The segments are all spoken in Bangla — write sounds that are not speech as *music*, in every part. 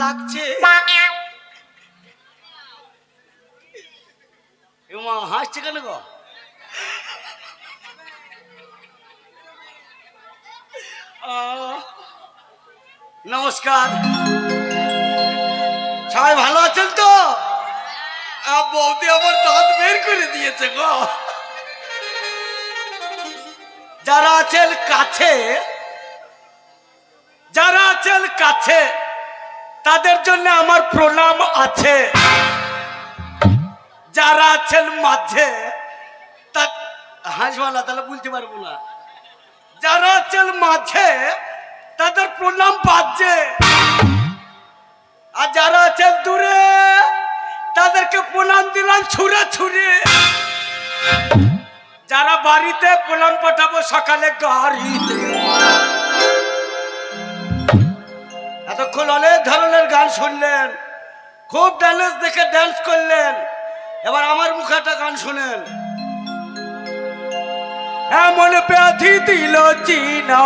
লাগছে যাব নমস্কার oh. সবাই ভালো আছেন তো? বৌদি আমার দাঁত বের করে দিয়েছে গো। যারা আছেন কাছে, যারা আছেন কাছে, তাদের জন্য আমার প্রণাম আছে। যারা আছেন মাঝে হাঁসওয়ালা তাহলে বলতে পারব না। যারা চল মাঝে, তাদের প্রণাম পাচ্ছে আর যারা আছে দূরে, তাদেরকে প্রণাম দিলাম ছুঁড়ে ছুঁড়ে। যারা বাড়িতে প্রণাম পাঠাবো সকালে গাড়িতে। এতক্ষণ অনেক ধরনের গান শুনলেন। খুব ড্যান্স দেখে ড্যান্স করলেন। এবার আমার মুখে একটা গান শুনেন। এমন ব্যাধি দিল চিনা।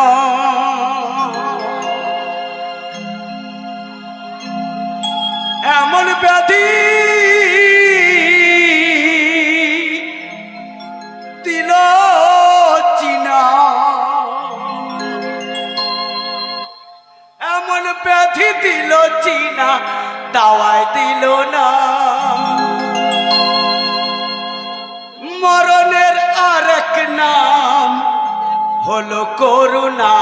হলো করুণা।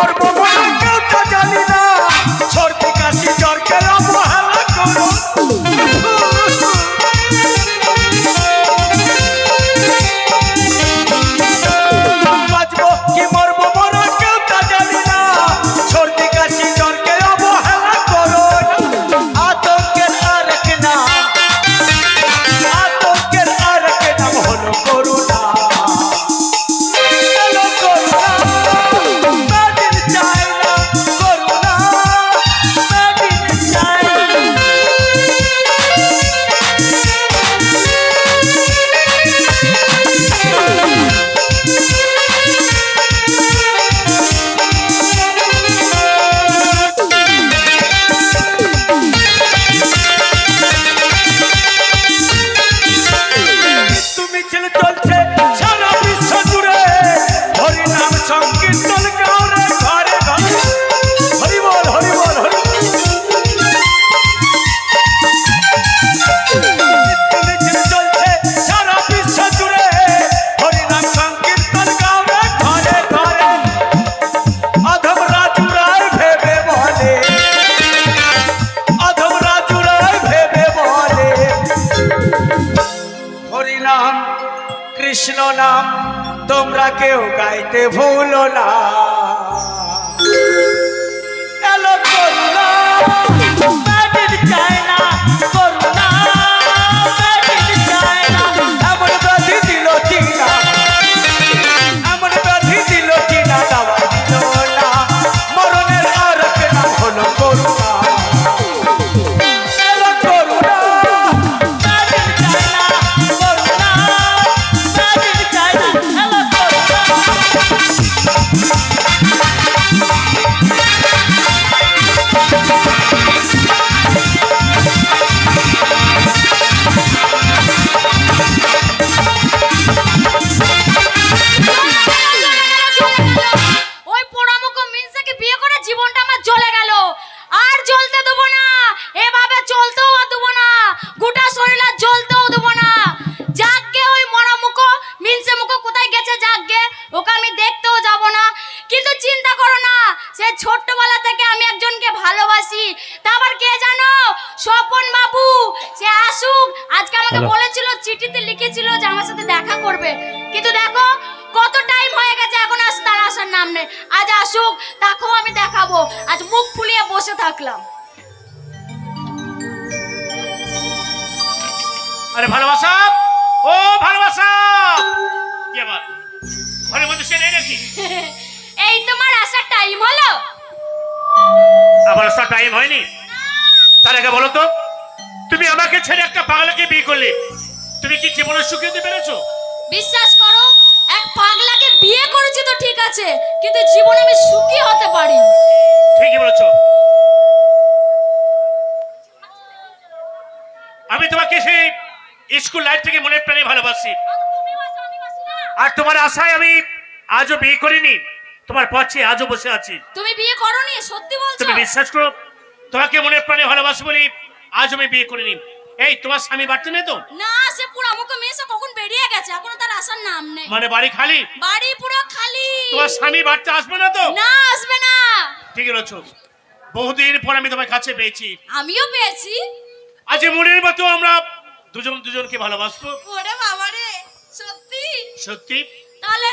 করবো কেউ গাইতে ভুলো না। থাকলাম আরে ভালোবাসা? ও ভালোবাসা! কি আবার? ঘরের মধ্যে সে নেই নাকি? *laughs* এই তোমার আসার টাইম হলো। আমার আসার টাইম হয়নি। তার আগে বলো তো তুমি আমাকে ছেড়ে একটা পাগলাকে বিয়ে করলে তুমি কি জীবনের সুখে দিতে পেরেছ? বিশ্বাস করো এক পাগলাকে বিয়ে করেছি তো ঠিক আছে কিন্তু জীবনে আমি সুখী হতে পারি ঠিকই বলেছ। আমি তোমাকে সেই স্কুল লাইফ থেকে মনে প্রাণে ভালোবাসি। আর তোমার আশায় আমি আজও বিয়ে করিনি তোমার পথে আজও বসে আছি। তুমি বিয়ে করনি সত্যি বলছো? তুমি বিশ্বাস করো তোমাকে মনে প্রাণে ভালোবাসি বলি আজ আমি বিয়ে করিনি। এই তোমার স্বামী বাড়তে নেই তো? না সে পুরো আমাকে মেয়েছে কখন বেরিয়ে গেছে? এখনও তার আসার নাম নেই। মানে বাড়ি খালি? বাড়ি পুরো খালি। তোমার স্বামী বাড়তে আসবে না তো? না আসবে না। ঠিক রয়েছ বহুদিন পর আমি তোমার কাছে পেয়েছি। আমিও পেয়েছি। আজ মনের মতো আমরা দুজন দুজনকে ভালোবাসবো। ওরে বাবা রে সত্যি? সত্যি? তাহলে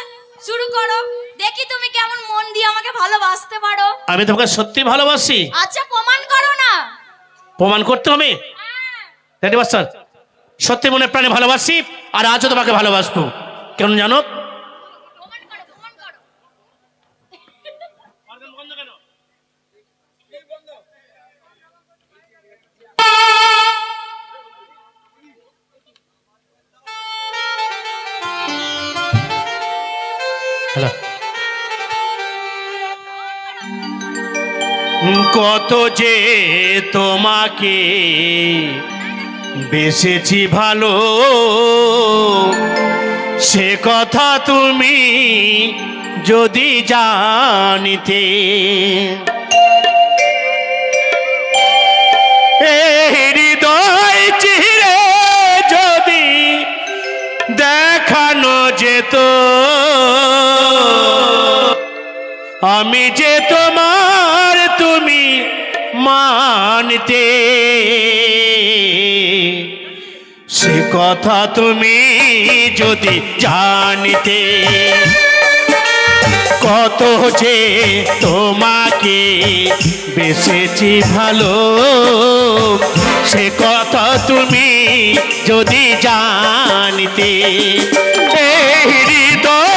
শুরু করো দেখি তুমি কেমন মন দিয়ে আমাকে ভালোবাসতে পারো। আমি তোমাকে সত্যি ভালোবাসি। আচ্ছা প্রমাণ করো না। প্রমাণ করতে হবে? রেডি মাস্টার সত্যি মনে প্রাণে ভালোবাসি আর আজও তোমাকে ভালোবাসবো। কেন জানো? হ্যালো কত যে তোমাকে বেসেছি ভালো, সে কথা তুমি যদি জানিতে। হৃদয় চিরে যদি দেখানো যেত মানতে সে কথা তুমি যদি জানিতে, কত যে তোমাকে বেসেছি ভালো। সে কথা তুমি যদি জানিতে হৃদয়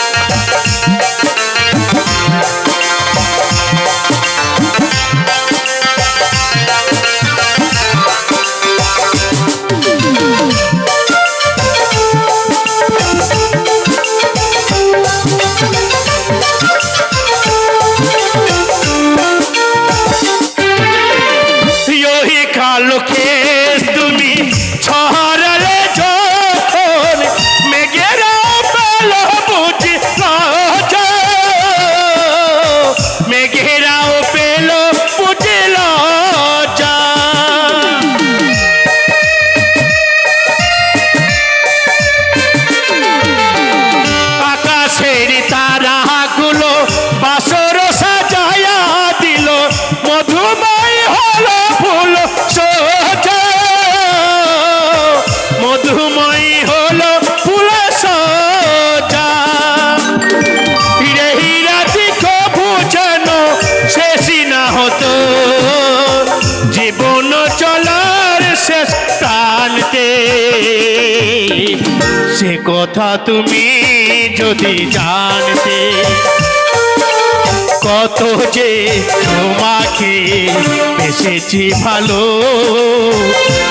কথা তুমি যদি জানতে, কত যে তোমাকে বেসেছি ভালো,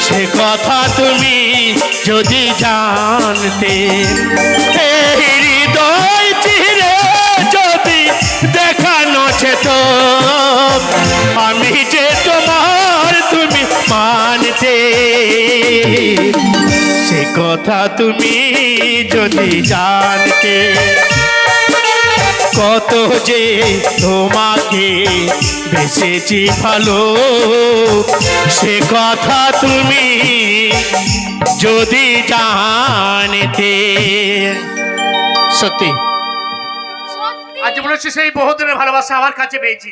সে কথা তুমি যদি জানতে হৃদয় চিরে যদি দেখানো সে তো আমি যে তোমার তুমি মানতে। সে কথা তুমি যদি জানতে, কত যে তোমাকে বেসেছি ভালো, সে কথা তুমি যদি জানতে। সত্যি। আজ হচ্ছে সেই বহুদিনের ভালোবাসা আমার কাছে পেয়েছি।